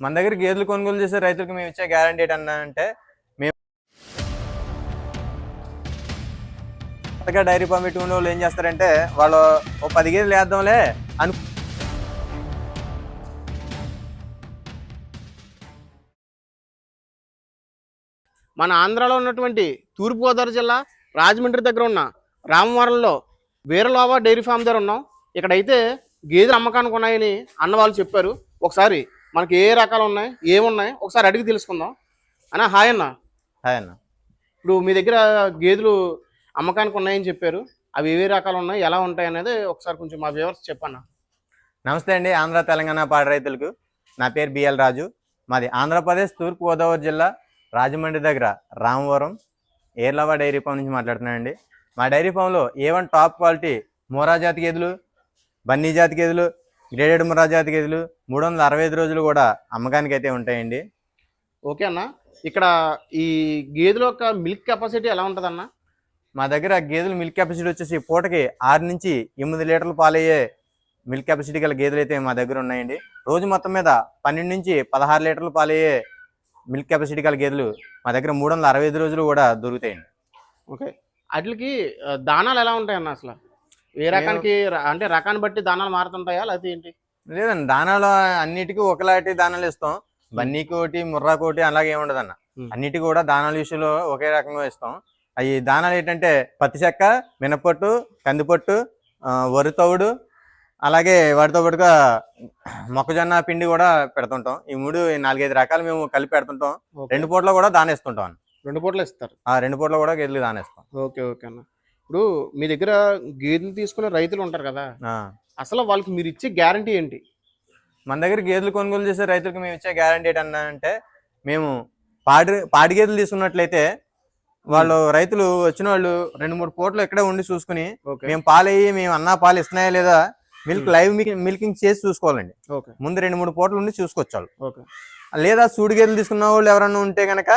మన దగ్గర గేదెలు కొనుగోలు చేసే రైతులకు మేము ఇచ్చే గ్యారంటీ ఏంటంటే మేము కొత్తగా డైరీ ఫామ్ పెట్టుకునే వాళ్ళు ఏం చేస్తారంటే వాళ్ళు ఓ పది గేదెలు వేద్దాంలే అను మన ఆంధ్రాలో ఉన్నటువంటి తూర్పుగోదావరి జిల్లా రాజమండ్రి దగ్గర ఉన్న రామవరంలో వీరలోవా డైరీ ఫామ్ దగ్గర ఉన్నాం. ఇక్కడైతే గేదెలు అమ్మకానికి ఉన్నాయని అన్న వాళ్ళు చెప్పారు. ఒకసారి మనకి ఏ రకాలు ఉన్నాయి ఏమున్నాయి ఒకసారి అడిగి తెలుసుకుందాం. అన్న హాయ్ అన్న. హాయ్ అన్న. ఇప్పుడు మీ దగ్గర గేదెలు అమ్మకానికి ఉన్నాయని చెప్పారు. అవి ఏ రకాలు ఉన్నాయి ఎలా ఉంటాయి అనేది ఒకసారి కొంచెం మా వ్యూవర్స్ చెప్పన్న. నమస్తే అండి ఆంధ్ర తెలంగాణ పాడి రైతులకు. నా పేరు బిఎల్ రాజు. మాది ఆంధ్రప్రదేశ్ తూర్పు గోదావరి జిల్లా రాజమండ్రి దగ్గర రామవరం ఏర్లవా డైరీ ఫామ్ నుంచి మాట్లాడుతున్నానండి. మా డైరీ ఫామ్లో A one top quality Murrah జాతి గేదెలు బన్నీ జాతి గేదెలు గ్రేడెడ్ మొరా జాతి గేదెలు మూడు వందల అరవై ఐదు రోజులు కూడా అమ్మకానికి అయితే ఉంటాయండి. ఓకే అన్న. ఇక్కడ ఈ గేదెల యొక్క మిల్క్ కెపాసిటీ ఎలా ఉంటుంది అన్న మా దగ్గర గేదెల మిల్క్ కెపాసిటీ వచ్చేసి పూటకి ఆరు నుంచి ఎనిమిది లీటర్లు పాలయ్యే మిల్క్ కెపాసిటీ గల గేదెలు అయితే మా దగ్గర ఉన్నాయండి. రోజు మొత్తం మీద పన్నెండు నుంచి పదహారు లీటర్లు పాలయ్యే మిల్క్ కెపాసిటీ గల గేదెలు మా దగ్గర మూడు వందల అరవై ఐదు రోజులు కూడా దొరుకుతాయండి. ఓకే. వాటికి దానాలు ఎలా ఉంటాయి అన్న అసలు? ఏ రకానికి అంటే రకాన్ని బట్టి దానాలు మారుతుంటాయా? లేకపోతే ఏంటి? లేదండి దానాలు అన్నిటికీ ఒకలాంటి దానాలు ఇస్తాం. బన్నీకి ఒకటి ముర్రాకి ఒకటి అలాగే ఉండదు అన్న. అన్నిటికీ కూడా దానాల విషయంలో ఒకే రకంగా ఇస్తాం. అవి దానాలు ఏంటంటే పత్తి చెక్క మినపట్టు కందిపట్టు వరి తవుడు అలాగే వాటితో పాటుగా మొక్కజొన్న పిండి కూడా పెడుతుంటాం. ఈ మూడు నాలుగైదు రకాలు మేము కలిపి పెడుతుంటాం. రెండు పూటలు కూడా దానేస్తుంటాం రెండు పూటలు ఇస్తారు. ఆ రెండు పూటలు కూడా గేదెలు దానేస్తాం. ఓకే ఓకే అన్న. ఇప్పుడు మీ దగ్గర గేదెలు తీసుకునే రైతులు ఉంటారు కదా. అసలు వాళ్ళకి మీరు ఇచ్చే గ్యారంటీ ఏంటి? మన దగ్గర గేదెలు కొనుగోలు చేసే రైతులకు మేము ఇచ్చే గ్యారంటీ ఏంటన్నా అంటే మేము పాడి పాడి గేదెలు తీసుకున్నట్లయితే వాళ్ళు రైతులు వచ్చిన వాళ్ళు రెండు మూడు పూటలు ఇక్కడే ఉండి చూసుకుని మేము పాలు అయ్యి మేము అన్నా పాలు ఇస్తున్నాయా లేదా మిల్క్ Hmm. లైవ్ మిల్కింగ్ చేసి చూసుకోవాలండి. ఓకే. ముందు రెండు మూడు పూటలు ఉండి చూసుకోవచ్చు ఓకే. లేదా సూడి గేదెలు తీసుకున్న వాళ్ళు ఎవరన్నా ఉంటే గనక.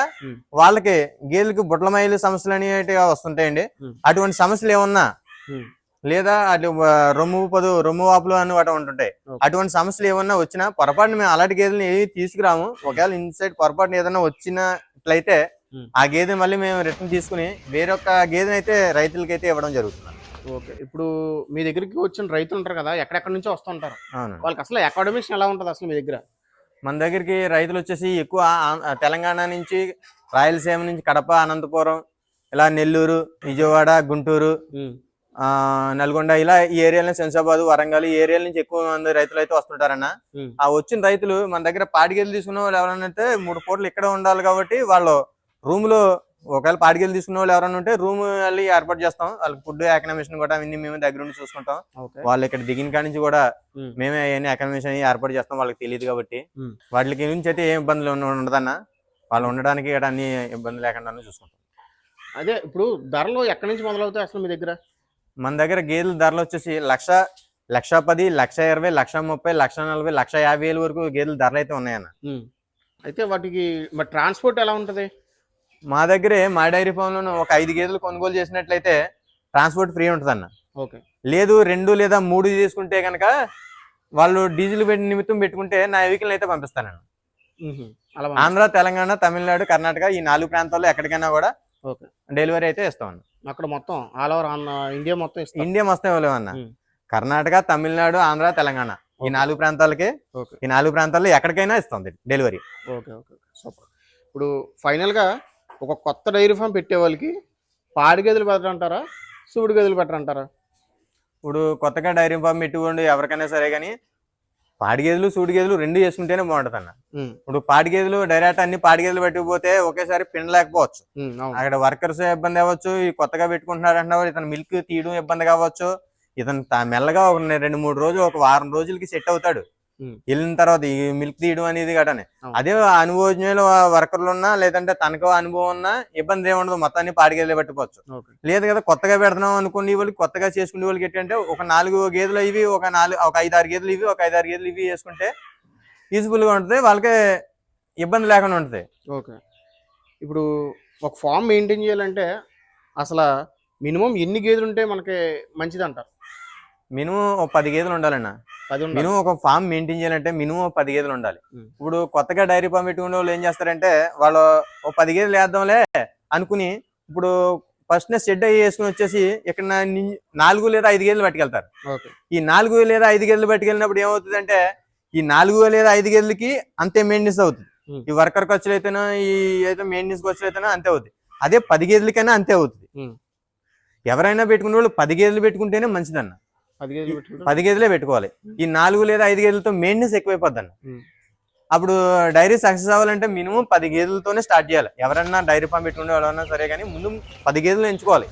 వాళ్ళకి గేదెలకు బుడ్లమైలు సమస్యలు అనేటిగా వస్తుంటాయండి. అటువంటి సమస్యలు ఏమన్నా. లేదా అటు రొమ్ము పదు రొమ్ము వాపులు అని వాటి ఉంటుంటాయి. అటువంటి సమస్యలు ఏమన్నా వచ్చినా పొరపాటున మేము అలాంటి గేదెలను ఏవి తీసుకురాము ఒకవేళ ఇన్సైడ్ పొరపాటున ఏదైనా వచ్చినట్లయితే. ఆ గేదెని మళ్ళీ మేము రిటర్న్ తీసుకుని వేరొక గేదెని అయితే రైతులకి అయితే ఇవ్వడం జరుగుతుంది ఓకే ఇప్పుడు మీ దగ్గరికి వచ్చిన రైతులు ఉంటారు కదా ఎక్కడెక్కడ నుంచో వస్తుంటారు వాళ్ళకి అసలు అకాడమిక్స్ ఎలా ఉంటుంది అసలు మీ దగ్గర మన దగ్గరికి రైతులు వచ్చేసి ఎక్కువ తెలంగాణ నుంచి రాయలసీమ నుంచి కడప అనంతపురం ఇలా నెల్లూరు విజయవాడ గుంటూరు ఆ, నల్గొండ ఇలా ఈ ఏరియాలో శంషాబాద్ వరంగల్ ఈ ఏరియాల నుంచి ఎక్కువ మంది రైతులు అయితే వస్తుంటారన్న. ఆ వచ్చిన రైతులు మన దగ్గర పాడిగేలు తీసుకున్న వాళ్ళు ఎవరైనా ఉంటే మూడు పూటలు ఇక్కడ ఉండాలి కాబట్టి వాళ్ళు రూమ్లో ఒకవేళ పాడిగేలు తీసుకున్న వాళ్ళు ఎవరైనా ఉంటే రూమ్ వెళ్ళి ఏర్పాటు చేస్తాం. వాళ్ళకి ఫుడ్ అకామిడేషన్ కూడా అవన్నీ మేము దగ్గర ఉండి చూసుకుంటాం. వాళ్ళు ఇక్కడ దిగిన కాడి నుంచి కూడా. మేమే అవన్నీ అకామిడేషన్ ఏర్పాటు చేస్తాం. వాళ్ళకి తెలియదు కాబట్టి. వాటికి నుంచి అయితే ఏం ఇబ్బందులు ఉండదన్న వాళ్ళు ఉండడానికి ఇక్కడ అన్ని ఇబ్బంది లేకుండా చూసుకుంటాం. అదే ఇప్పుడు ధరలు ఎక్కడి నుంచి మొదలవుతాయి అసలు మీ దగ్గర? మన దగ్గర గేదెల ధరలు వచ్చేసి లక్ష లక్ష పది లక్ష ఇరవై లక్ష ముప్పై లక్ష నలభై లక్ష యాభై వేల వరకు గేదెల ధరలు అయితే ఉన్నాయన్న. అయితే వాటికి మరి ట్రాన్స్పోర్ట్ ఎలా ఉంటుంది? మా దగ్గరే మా డైరీ ఫామ్లో ఒక ఐదు గేదెలు కొనుగోలు చేసినట్లయితే ట్రాన్స్పోర్ట్ ఫ్రీ ఉంటుందన్న. ఓకే. లేదు రెండు లేదా మూడు తీసుకుంటే కనుక వాళ్ళు డీజిల్ పెట్టి నిమిత్తం పెట్టుకుంటే నా వెహికల్ అయితే. అలా ఆంధ్ర తెలంగాణ తమిళనాడు కర్ణాటక ఈ నాలుగు ప్రాంతాల్లో ఎక్కడికైనా కూడా డెలివరీ అయితే ఇస్తామన్న. అక్కడ మొత్తం ఆల్ ఓవర్ ఇండియా మొత్తం ఇండియా మొత్తం ఇవ్వలేమన్న. కర్ణాటక తమిళనాడు ఆంధ్ర తెలంగాణ ఈ. నాలుగు ప్రాంతాలకి ఈ నాలుగు ప్రాంతాల్లో ఎక్కడికైనా ఇస్తుంది డెలివరీ. Okay okay. సూపర్. ఇప్పుడు ఫైనల్గా ఒక కొత్త డైరీ ఫామ్ పెట్టే వాళ్ళకి పాడి గదులు పెట్టరంటారా? సూడి గదులు పెట్టరంటారా? ఇప్పుడు కొత్తగా డైరీ ఫామ్ పెట్టుకోండి ఎవరికైనా సరే కానీ పాడి గేదెలు సూడి గేదెలు రెండు చేసుకుంటేనే బాగుంటుంది అన్న. ఇప్పుడు పాడి గేదెలు డైరెక్ట్ అన్ని పాడి గేదెలు పెట్టుకుపోతే ఒకేసారి పిండలేకపోవచ్చు అక్కడ వర్కర్స్ ఇబ్బంది అవ్వచ్చు ఈ కొత్తగా పెట్టుకుంటున్నాడు అంటున్నారు ఇతను మిల్క్ తీయడం ఇబ్బంది కావచ్చు. ఇతను తా- మెల్లగా ఒక రెండు మూడు రోజులు ఒక వారం రోజులకి సెట్ అవుతాడు. వెళ్ళిన తర్వాత ఈ మిల్క్ తీయడం అనేది గటనే. అదే అనుభవజ్ఞులు వర్కర్లు ఉన్నా లేదంటే తనకు అనుభవం ఉన్నా ఇబ్బంది ఏముండదు మొత్తాన్ని పాడి గేదెలు పెట్టుకోవచ్చు. లేదు కదా కొత్తగా పెడుతున్నాం అనుకునే వాళ్ళకి కొత్తగా చేసుకునే వాళ్ళకి ఏంటంటే ఒక నాలుగు గేదెలు ఇవి ఒక నాలుగు ఒక ఐదు ఆరు గేదెలు ఇవి ఒక ఐదు ఆరు గేదెలు ఇవి వేసుకుంటే గా ఉంటుంది వాళ్ళకి ఇబ్బంది లేకుండా ఉంటుంది. ఓకే. ఇప్పుడు ఒక ఫామ్ మెయింటైన్ చేయాలంటే అసలు మినిమం ఎన్ని గేదెలు ఉంటే మనకి మంచిది అంటారు మినిమం ఒక పది గేదెలు ఉండాలన్న. మినిమం ఒక ఫామ్ మెయింటైన్ చేయాలంటే మినిమం పది గేదెలు ఉండాలి. ఇప్పుడు కొత్తగా డైరీ ఫామ్ పెట్టుకునే వాళ్ళు ఏం చేస్తారంటే వాళ్ళు ఒక పది గేదెలు వేద్దాంలే అనుకుని ఇప్పుడు ఫస్ట్ షెడ్ అయ్యి వేసుకుని వచ్చేసి ఇక్కడ నాలుగు లేదా ఐదు గేదెలు పట్టుకెళ్తారు. ఈ నాలుగు లేదా ఐదు గేదెలు పట్టుకెళ్ళినప్పుడు ఏమవుతుందంటే ఈ నాలుగు లేదా ఐదు గేదెలకి అంతే మెయింటెనెన్స్ అవుతుంది. ఈ వర్కర్ ఖర్చులు అయితేనో ఈ అయితే మెయింటెనెన్స్ ఖర్చులు అయితేనో అంతే అవుతుంది. అదే పది గేదెలకైనా అంతే అవుతుంది. ఎవరైనా పెట్టుకునే వాళ్ళు పది గేదెలు పెట్టుకుంటేనే మంచిదన్న. పది గేదెలే పెట్టుకోవాలి. ఈ నాలుగు లేదా ఐదు గేదెలతో మెయింటెనెన్స్ ఎక్కువైపోద్ది అన్న. అప్పుడు డైరీ సక్సెస్ అవ్వాలంటే మినిమం పది గేదెలతోనే స్టార్ట్ చేయాలి. ఎవరన్నా డైరీ ఫామ్ పెట్టుకునే వాళ్ళన్నా సరే కానీ ముందు పది గేదెలు ఎంచుకోవాలి.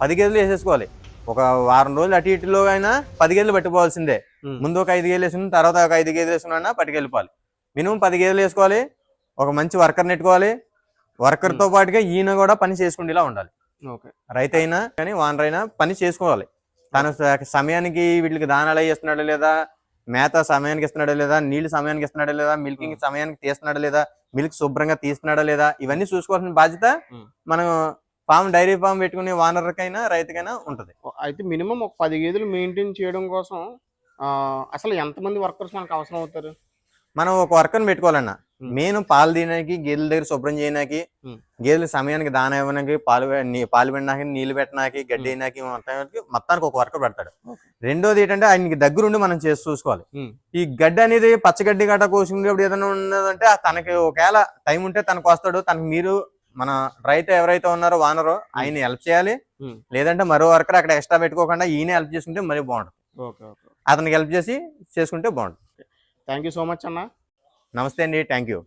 పది గేదెలు వేసేసుకోవాలి. ఒక వారం రోజులు అటు ఇటులో అయినా పది గేదెలు పట్టుకోవాల్సిందే. ముందు ఒక ఐదు గేదెలు వేసుకుని తర్వాత ఒక ఐదు గేదెలు వేసుకున్నా పట్టుకెళ్ళిపోవాలి. మినిమం పది గేదెలు వేసుకోవాలి. ఒక మంచి వర్కర్ నెట్టుకోవాలి. వర్కర్తో పాటుగా ఈయన కూడా పని చేసుకుండేలా ఉండాలి. ఓకే. రైతు అయినా కానీ వానర్ అయినా పని చేసుకోవాలి. తను సమయానికి వీటికి దానాలు అవి ఇస్తున్నాడా లేదా? మేత సమయానికి ఇస్తున్నాడా లేదా? నీళ్ళు సమయానికి ఇస్తున్నాడా లేదా? మిల్కింగ్ సమయానికి తీస్తున్నాడా లేదా? మిల్క్ శుభ్రంగా తీస్తున్నాడా లేదా? ఇవన్నీ చూసుకోవాల్సిన బాధ్యత. మనం ఫామ్ డైరీ ఫామ్ పెట్టుకునే వానర్కైనా రైతుకైనా ఉంటది. అయితే మినిమం ఒక పది గేదెలు మెయింటైన్ చేయడం కోసం ఆ, అసలు ఎంతమంది వర్కర్స్ మనకు అవసరం అవుతారు? మనం ఒక వర్కర్ని పెట్టుకోవాలన్న. మెయిన్ పాలు తీయడానికి గేదెల దగ్గర శుభ్రం చేయడానికి. గేదెలు సమయానికి దాన ఇవ్వడానికి పాలు పాలు పెట్టడానికి నీళ్ళు పెట్టడానికి గడ్డి ఉం. వేయడానికి మొత్తానికి ఒక వర్కర్ పెడతాడు. రెండోది ఏంటంటే ఆయనకి దగ్గరుండి మనం చేసి చూసుకోవాలి. ఈ గడ్డి అనేది పచ్చగడ్డి గట్ట కోసుకునేప్పుడు ఏదైనా ఉన్నదంటే తనకి ఒకవేళ టైం ఉంటే తనకు వస్తాడు. తనకు మీరు మన రైతు ఎవరైతే ఉన్నారో వానరో ఆయన హెల్ప్ చేయాలి. లేదంటే మరో వర్కర్ అక్కడ ఎక్స్ట్రా పెట్టుకోకుండా ఈయన హెల్ప్ చేసుకుంటే మరీ బాగుంటుంది. అతనికి హెల్ప్ చేసి చేసుకుంటే బాగుంటుంది. థ్యాంక్ యూ సో మచ్ అన్న. నమస్తే అండి థ్యాంక్ యూ.